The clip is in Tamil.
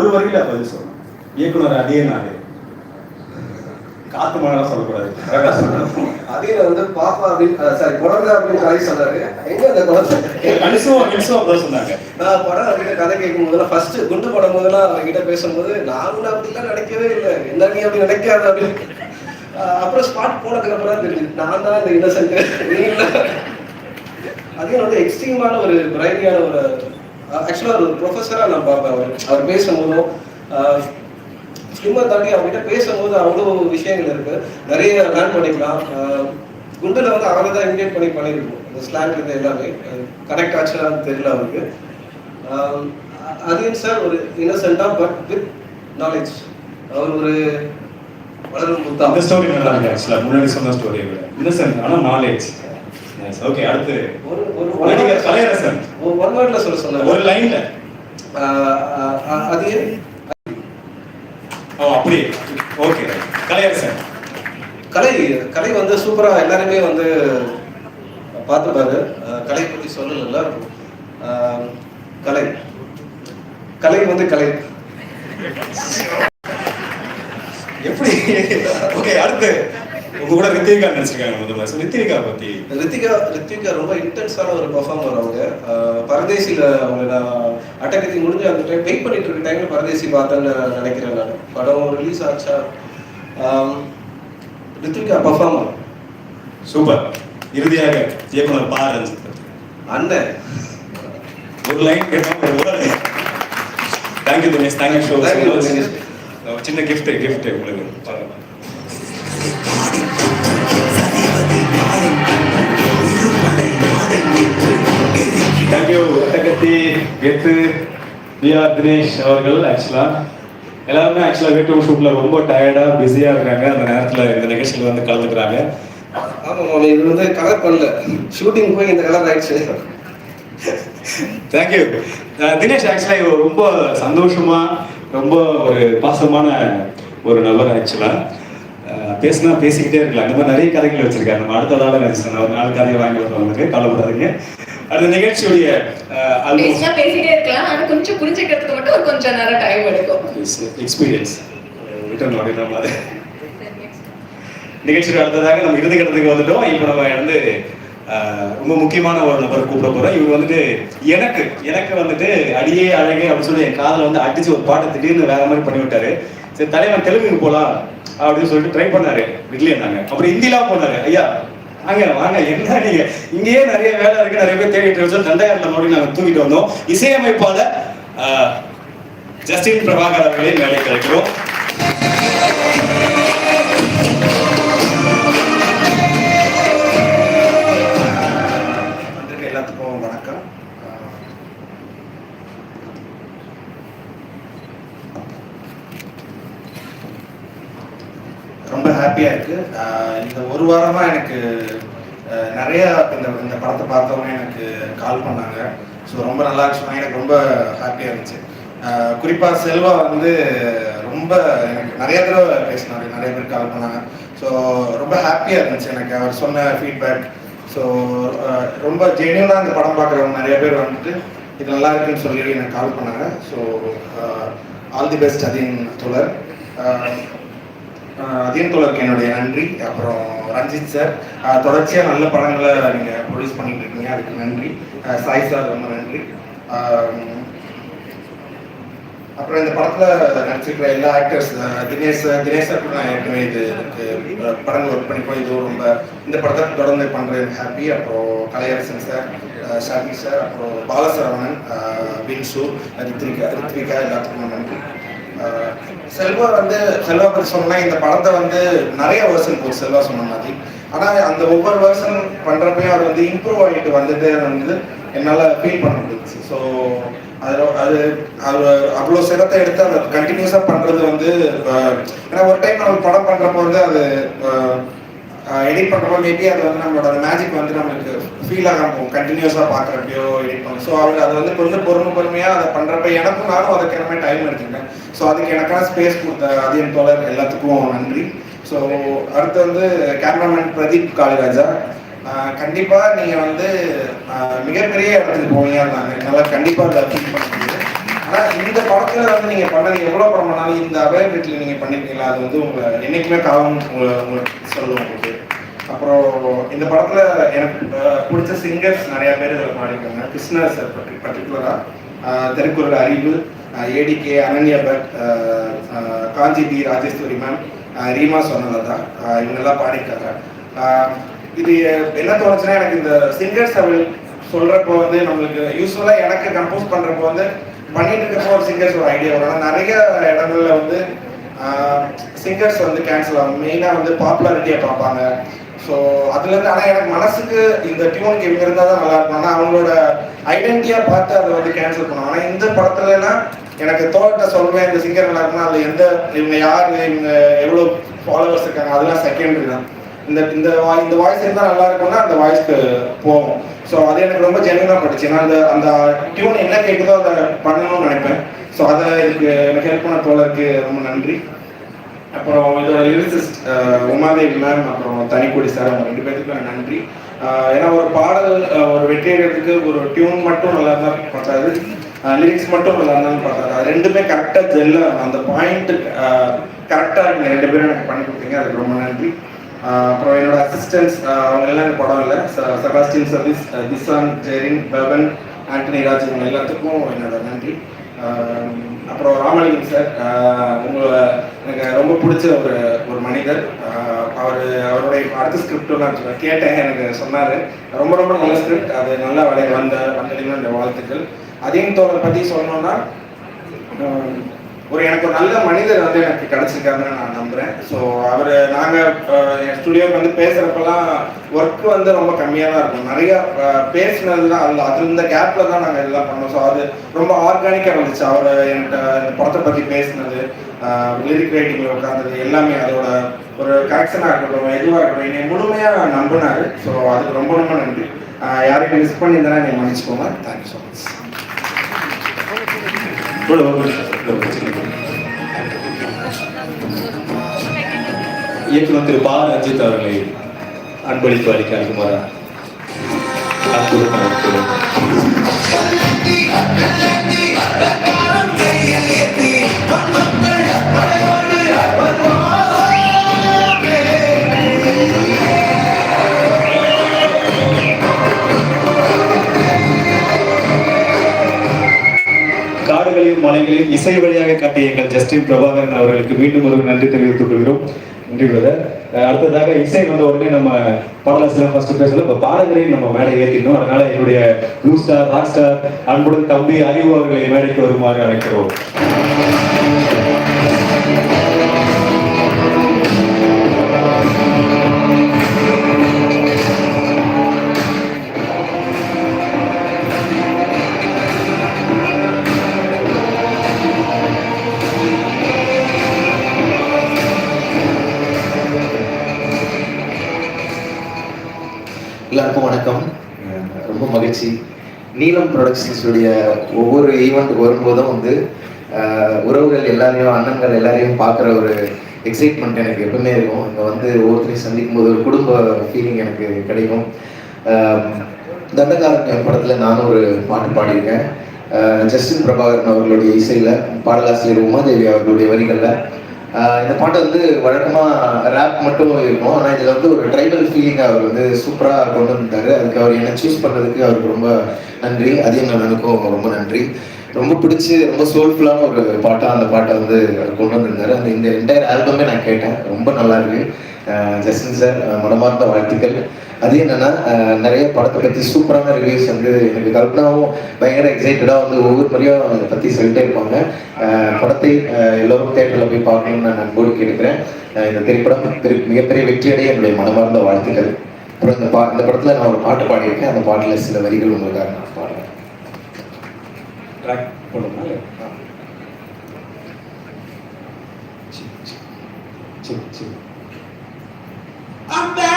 ஒரு வரியில பதில் சொல்லணும். இயக்குனர் அதே நாளே காத்து மழைலாம் சொல்லக்கூடாது சொல்லணும். அதில் வந்து பாப்பா அப்படின்னு சாரி குழந்தை அப்படின்னு கதை சொன்னாரு. எங்க அந்த குழந்தை அப்பதான் சொன்னாங்க. நான் படம் அவர்கிட்ட கதை கேட்கும் போதெல்லாம் ஃபர்ஸ்ட் குண்டு படம் போதெல்லாம் அவர்கிட்ட பேசும்போது நானும் அப்படிலாம் நினைக்கவே இல்லை. என்ன நீ அப்படி நினைக்காத? அப்படின்னு. அப்புறம் ஸ்பாட் போனதுக்கு அப்புறம் தான் தெரியுது நான் தான் இந்த இன்னசென்ட் நீ இல்லை அதே வந்து எக்ஸ்ட்ரீமான ஒரு பிரைனியான ஒரு ஆக்சுவலாக ஒரு ப்ரொஃபஸராக நான் பார்ப்பேன். அவர் அவர் பேசும்போதும் ஃபிலிமை தாண்டி அவர்கிட்ட பேசும்போது அவ்வளோ விஷயங்கள் இருக்கு. நிறைய லேர்ன் பண்ணிக்கலாம். ஆஹ் குண்டுல வந்து அவரை தான் இமிடியேட் பண்ணி பண்ணியிருக்கோம் இந்த ஸ்லாங் இது எல்லாமே. கனெக்ட் ஆச்சுன்னு தெரியல அவருக்கு. ஆஹ் அதையும் சார் ஒரு இன்னசென்ட்டாக பட் வித் நாலேஜ் அவர் ஒரு வளரும் புத்தா. அந்த ஸ்டோரி நல்லா இருக்கு ஆக்சுவலா முன்னாடி சொன்ன ஸ்டோரியை விட இன்னசென்ட் ஆனா நாலேஜ் ஓகே அடுத்து. ஒரு ஒரு நடிகர் கலையரசன் ஒன் வேர்ட்ல சொல்ல சொன்னாங்க ஒரு லைன்ல அது ஓ அப்படியே. ஓகே கலையரசன். கலை கலை வந்து சூப்பரா எல்லாருமே வந்து பார்த்துப்பாரு கலை பத்தி சொல்லல கலை. கலை வந்து கலை. எப்படி? ஓகே அடுத்து. உங்க கூட ரித்திகா நினைச்சிருக்காங்க முதல்ல So, ரித்திகா பத்தி. ரித்திகா ரித்திகா ரொம்ப இன்டென்ஸான ஒரு பர்ஃபார்மர் அவங்க. பரதேசியில அவங்க நான் அட்டகத்தி முடிஞ்சு அந்த டைம் வெயிட் பண்ணிட்டு இருக்க டைம்ல பரதேசி பார்த்தேன்னு நினைக்கிறேன் நான். படம் ரிலீஸ் ஆச்சா? ரித்திகா பர்ஃபார்மர் சூப்பர் இறுதியாக இயக்குனர் பா ரஞ்சித் அண்ணன். ஒரு லைன் கேட்டோம் ஒரு தேங்க்யூ தினேஷ் தேங்க்யூ தினேஷ். சின்ன கிஃப்ட் கிஃப்ட் உங்களுக்கு. கெத்து விஆர் தினேஷ் அவர்கள் ஆக்சுவலா எல்லாருமே ஆக்சுவலா வீட்டு ஷூட்ல ரொம்ப டயர்டா பிஸியா இருக்காங்க. அந்த நேரத்துல இந்த நிகழ்ச்சியில வந்து கலந்துக்கிறாங்க. ஆமா மாமி இது வந்து கலர் பண்ணல. ஷூட்டிங் போய் இந்த கலர் ஆயிடுச்சு. தேங்க்யூ தினேஷ் ஆக்சுவலா இவர் ரொம்ப சந்தோஷமா ரொம்ப ஒரு பாசமான ஒரு நபர் ஆக்சுவலா பேசினா பேசிக்கிட்டே இருக்கலாம். அந்த மாதிரி நிறைய கதைகள் வச்சிருக்காரு. நம்ம அடுத்த நாள் நினைச்சேன் ஒரு நாலு கதையை வாங்கி வருவாங்க கவலைப்படாதீங்க. அடுத்த நிகழ்ச்சியுடைய பேசிட்டே இருக்கலாம். ஆனா கொஞ்சம் புரிஞ்சுக்கிறதுக்கு மட்டும் ஒரு கொஞ்சம் நேரம் டைம் எடுக்கும். எக்ஸ்பீரியன்ஸ் ரிட்டர்ன் அப்படின்ற மாதிரி நிகழ்ச்சிக்கு அடுத்ததாக நம்ம இறுதி கட்டத்துக்கு வந்துட்டோம். இப்போ நம்ம வந்து ரொம்ப முக்கியமான ஒரு நபர் கூப்பிட போறோம். இவர் வந்துட்டு எனக்கு எனக்கு வந்துட்டு அடியே அழகே அப்படின்னு சொல்லி என் காதில் வந்து அடிச்சு ஒரு பாட்டை திடீர்னு வேற மாதிரி பண்ணி விட்டாரு சரி தலைவன் தெலுங்குக்கு போலாம் அப்படின்னு சொல்லிட்டு ட்ரை பண்ணாரு. விட்லி இருந்தாங்க அப்புறம் ஹிந்திலாம் போனாரு. ஐயா வாங்க வாங்க என்ன நீங்க? இங்கேயே நிறைய வேலை இருக்கு நிறைய பேர் தேடிட்டு இருக்கு தண்டையாரில் மறுபடியும் நாங்கள் தூக்கிட்டு வந்தோம். இசையமைப்பாளர் ஆஹ், ஜஸ்டின் பிரபாகர் அவர்களையும் வேலை கிடைக்கிறோம் எனக்கு இந்த ஒரு வாரமாக எனக்கு நிறையா இந்த இந்த படத்தை பார்த்தவங்க எனக்கு கால் பண்ணாங்க. ஸோ ரொம்ப நல்லா இருந்துச்சு. எனக்கு ரொம்ப ஹாப்பியாக இருந்துச்சு. குறிப்பாக செல்வா வந்து ரொம்ப எனக்கு நிறைய தடவை பேசினாரு. நிறைய பேர் கால் பண்ணாங்க. ஸோ ரொம்ப ஹாப்பியாக இருந்துச்சு எனக்கு. அவர் சொன்ன ஃபீட்பேக் ஸோ ரொம்ப ஜென்யூனாக இந்த படம் பார்க்குறவங்க நிறைய பேர் வந்துட்டு இது நல்லா இருக்குன்னு சொல்லி எனக்கு கால் பண்ணாங்க. ஸோ ஆல் தி பெஸ்ட் அதின் தொடர் ஆஹ் அதின் என்னுடைய நன்றி. அப்புறம் ரஞ்சித் சார். தொடர்ச்சியாக நல்ல படங்களை நீங்கள் ப்ரொடியூஸ் பண்ணிட்டு இருக்கீங்க. அதுக்கு நன்றி. சாய் சார் ரொம்ப நன்றி. அப்புறம் இந்த படத்தில் நடிச்சிருக்கிற எல்லா ஆக்டர்ஸ் தினேஷ் தினேஷ் சார் கூட நான் ஏற்கனவே இது எனக்கு படங்கள் ஒர்க் பண்ணிப்போம் போய் இது ரொம்ப இந்த படத்தை தொடர்ந்து பண்றது ஹாப்பி. அப்புறம் கலையரசன் சார் ஷாபி சார் அப்புறம் பாலசரவணன் பின்சு வின்சு ரித்விகா ரித்விகா எல்லாத்துக்கும் நன்றி. செல்வா வந்து செல்வா பற்றி சொன்னா இந்த படத்தை வந்து நிறைய வருஷன் போகுது செல்வா சொன்ன மாதிரி. ஆனால் அந்த ஒவ்வொரு வருஷன் பண்ணுறப்பையும் அது வந்து இம்ப்ரூவ் ஆகிட்டு வந்துட்டு வந்து என்னால் ஃபீல் பண்ண முடிஞ்சுச்சு. ஸோ அது அது அது அவ்வளோ சிரத்தை எடுத்து அதை கண்டினியூஸாக பண்ணுறது வந்து ஏன்னா ஒரு டைம் நம்ம படம் பண்ணுறப்போ வந்து அது எடிட் பண்ணுறப்போ மேபி அது வந்து நம்மளோட அந்த மேஜிக் வந்து நம்மளுக்கு ஃபீல் ஆகாம கண்டினியூஸாக பார்க்குறப்பையோ எடிட் பண்ணும் ஸோ அவங்க அது வந்து கொஞ்சம் பொறுமை பொறுமையாக அதை பண்ணுறப்ப எனக்கும் நானும் அதுக்கு எல்லாமே டைம் எடுத்துக்கிட்டேன் ஸோ அதுக்கு எனக்கான ஸ்பேஸ் கொடுத்த அதியம் தோழர் எல்லாத்துக்கும் நன்றி. ஸோ அடுத்து வந்து கேமராமேன் பிரதீப் காளிராஜா. கண்டிப்பாக நீங்கள் வந்து மிகப்பெரிய இடத்துக்கு போவீங்க நான் என்னால கண்டிப்பாக அதை ஃபீல் பண்ண முடியுது இந்த படத்துல வந்து நீங்க பண்ணது எவ்வளவு படம் பண்ணாலும் இந்த அவைலபிலிட்டியில நீங்க பண்ணிருக்கீங்களா? அது வந்து உங்களை என்னைக்குமே காலம் உங்களை உங்களுக்கு சொல்லுவோம் உங்களுக்கு. அப்புறம் இந்த படத்துல எனக்கு பிடிச்ச சிங்கர்ஸ் நிறைய பேர் இதில் பாடிருக்காங்க கிருஷ்ணா சார் பற்றி பர்டிகுலரா திருக்குறள் அறிவு ATK Ananya but Kanchi D Rajeswari ma'am Reema சொன்னதா இவங்கெல்லாம் பாடியிருக்காங்க. இது என்ன தோணுச்சுன்னா எனக்கு இந்த சிங்கர்ஸ் அவள் சொல்றப்போ வந்து நம்மளுக்கு யூஸ்வலா எனக்கு கம்போஸ் பண்றப்போ வந்து பண்ணிட்டு இருக்கப்போ ஒரு சிங்கர்ஸ் ஒரு ஐடியா வரும். நிறைய இடங்கள்ல வந்து சிங்கர்ஸ் வந்து கேன்சல் ஆகும். மெயினாக வந்து பாப்புலாரிட்டியை பார்ப்பாங்க. ஸோ அதுலேருந்து ஆனால் எனக்கு மனசுக்கு இந்த டியூனுக்கு இவங்க இருந்தால் தான் நல்லா இருக்கும். ஆனால் அவங்களோட ஐடென்டிட்டியாக பார்த்து அதை வந்து கேன்சல் பண்ணுவாங்க. ஆனால் இந்த படத்துலலாம் எனக்கு தோட்ட சொல்வேன் இந்த சிங்கர் நல்லா இருக்குன்னா அதில் எந்த இவங்க யார்? இவங்க எவ்வளோ ஃபாலோவர்ஸ் இருக்காங்க? அதெல்லாம் செகண்டரி தான். இந்த இந்த வாய் இந்த வாய்ஸ் இருந்தால் நல்லா இருக்கும்னா அந்த வாய்ஸ்க்கு போகும். ஸோ அது எனக்கு ரொம்ப ஜென்வனாக பட்டுச்சு. ஏன்னா அந்த அந்த டியூன் என்ன கேட்குதோ அதை பண்ணணும்னு நினைப்பேன். ஸோ அதை இதுக்கு எனக்கு ஹெல்ப் பண்ண தோழருக்கு ரொம்ப நன்றி. அப்புறம் இதோட லிரிசிஸ்ட் உமாதேவி மேம் அப்புறம் தனிக்குடி சார் அவங்க ரெண்டு பேருக்கும் நன்றி. ஏன்னா ஒரு பாடல் ஒரு வெற்றி அடைகிறதுக்கு ஒரு டியூன் மட்டும் நல்லா இருந்தால் பார்த்தாரு லிரிக்ஸ் மட்டும் நல்லா இருந்தாலும் பார்த்தாரு அது ரெண்டுமே கரெக்டாக ஜெல்ல அந்த பாயிண்ட் கரெக்டாக நீங்கள் ரெண்டு பேரும் எனக்கு பண்ணி கொடுத்தீங்க. அதுக்கு ரொம்ப நன்றி. அப்புறம் என்னோட அசிஸ்டன்ஸ் அவங்க எல்லாம் இந்த படம் இல்லை. செபாஸ்டின் சர்வீஸ் திசான் ஜெரின் பவன் ஆண்டனி ராஜ் இவங்க எல்லாத்துக்கும் என்னோட நன்றி. அப்புறம் ராமலிங்கம் சார் உங்களை எனக்கு ரொம்ப பிடிச்ச ஒரு ஒரு மனிதர். அவர் அவருடைய அடுத்த ஸ்கிரிப்டும் நான் சொன்னேன். கேட்டேன் எனக்கு சொன்னார். ரொம்ப ரொம்ப நல்ல ஸ்கிரிப்ட் அது நல்லா வளைய வந்த வந்தீங்கன்னா இந்த வாழ்த்துக்கள். அதையும் தோழர் பற்றி சொல்லணும்னா ஒரு எனக்கு ஒரு நல்ல மனிதர் வந்து எனக்கு கிடைச்சிருக்காருன்னு நான் நம்புறேன். ஸோ அவர் நாங்கள் என் ஸ்டுடியோக்கு வந்து பேசுகிறப்பெல்லாம் ஒர்க் வந்து ரொம்ப கம்மியாக தான் இருக்கும். நிறைய பேசினதுலாம் தான் அதில் அது இந்த கேப்பில் தான் நாங்கள் இதெல்லாம் பண்ணோம். ஸோ அது ரொம்ப ஆர்கானிக்காக இருந்துச்சு அவர் என்கிட்ட இந்த படத்தை பற்றி பேசினது லிரிக் ரைட்டிங்கில் உட்காந்தது எல்லாமே அதோட ஒரு கரெக்ஷனாக இருக்கட்டும் எதுவாக இருக்கட்டும் என்னை முழுமையாக நம்பினார். ஸோ அதுக்கு ரொம்ப ரொம்ப நன்றி. அஹ், யாரையும் மிஸ் பண்ணியிருந்தேன்னா என்னை மன்னிச்சுக்கோங்க. தேங்க்யூ ஸோ மச் இயக்குனர் திரு பா ரஞ்சித் அவர்களை அன்பளிப்பு அளிக்க அளிக்குமாறு அன்புடன் அழைக்கிறேன். இசை வழியாக காட்டிய எங்கள் ஜஸ்டின் பிரபாகரன் அவர்களுக்கு மீண்டும் ஒரு நன்றி தெரிவித்துக் கொள்கிறோம். நன்றி பிரதர் அடுத்ததாக இசை வந்த உடனே நம்ம பாடலாசிரியர் ஃபர்ஸ்ட் பேசல. இப்போ பாடகரையும் நம்ம மேடை ஏற்றினோம் அதனால என்னுடைய ப்ளூ ஸ்டார் ராக் ஸ்டார் அன்புடன் தம்பி அறிவு அவர்களை மேடைக்கு வருமாறு அழைக்கிறோம். மகிழ்ச்சி நீலம் ப்ரொடக்ஷன்ஸுடைய ஒவ்வொரு ஈவெண்ட் வரும்போதும் வந்து உறவுகள் எல்லாரையும் அண்ணன்கள் எல்லாரையும் பார்க்குற ஒரு எக்ஸைட்மெண்ட் எனக்கு எப்பவுமே இருக்கும். இங்கே வந்து ஒவ்வொருத்தரையும் சந்திக்கும் போது ஒரு குடும்ப ஃபீலிங் எனக்கு கிடைக்கும். தண்டகாரன் படத்தில் நானும் ஒரு பாட்டு பாடியிருக்கேன். ஜஸ்டின் பிரபாகரன் அவர்களுடைய இசையில் பாடலாசிரியர் உமாதேவி அவர்களுடைய வரிகளில் இந்த பாட்டு வந்து வழக்கமாக ரேப் மட்டும் இருக்கும். ஆனால் இதில் வந்து ஒரு ட்ரைபல் ஃபீலிங் அவர் வந்து சூப்பராக கொண்டு வந்தார் அதுக்கு அவர் என்ன சூஸ் பண்ணுறதுக்கு அவருக்கு ரொம்ப நன்றி. அதையும் நலனுக்கும் ரொம்ப நன்றி. ரொம்ப பிடிச்சி ரொம்ப சோல்ஃபுல்லான ஒரு பாட்டாக அந்த பாட்டை வந்து அவர் கொண்டு வந்திருந்தாரு. அந்த இந்த என்டையர் ஆல்பமே நான் கேட்டேன். ரொம்ப நல்லா இருக்கு. ஜஸ்டின் சார் மனமார்ந்த வாழ்த்துக்கள். அது என்னன்னா நிறைய படத்தை பற்றி சூப்பரான ரிவ்யூஸ் வந்து எனக்கு கல்பனாவும் பயங்கர எக்ஸைட்டடாக வந்து ஒவ்வொரு முறையும் அதை பற்றி சொல்லிட்டே இருப்பாங்க. படத்தை எல்லோரும் தேட்டரில் போய் பார்க்கணும்னு நான் அன்போடு கேட்கிறேன் இந்த திரைப்படம் பெரிய மிகப்பெரிய வெற்றியடைய என்னுடைய மனமார்ந்த வாழ்த்துக்கள். அப்புறம் இந்த பா இந்த படத்தில் நான் ஒரு பாட்டு பாடியிருக்கேன். அந்த பாட்டில் சில வரிகள் உங்களுக்காக நான் பாடுறேன். ட்ராக் போடணுமா இல்ல? ஆ. சி, சி, சி, சி. I'm back.